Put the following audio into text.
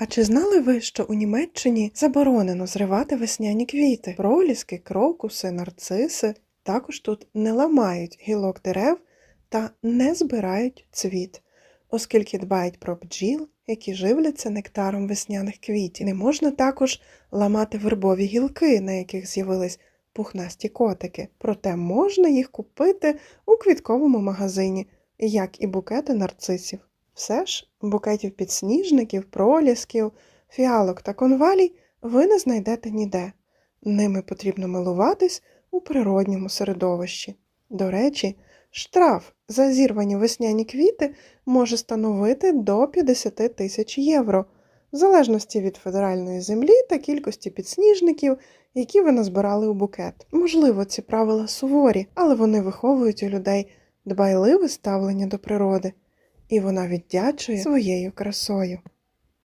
А чи знали ви, що у Німеччині заборонено зривати весняні квіти? Проліски, крокуси, нарциси. Також тут не ламають гілок дерев та не збирають цвіт, оскільки дбають про бджіл, які живляться нектаром весняних квітів. Не можна також ламати вербові гілки, на яких з'явились пухнасті котики, проте можна їх купити у квітковому магазині, як і букети нарцисів. Все ж букетів підсніжників, пролісків, фіалок та конвалій ви не знайдете ніде. Ними потрібно милуватись у природньому середовищі. До речі, штраф за зірвані весняні квіти може становити до 50 тисяч євро, в залежності від федеральної землі та кількості підсніжників, які ви назбирали у букет. Можливо, ці правила суворі, але вони виховують у людей дбайливе ставлення до природи, і вона віддячує своєю красою.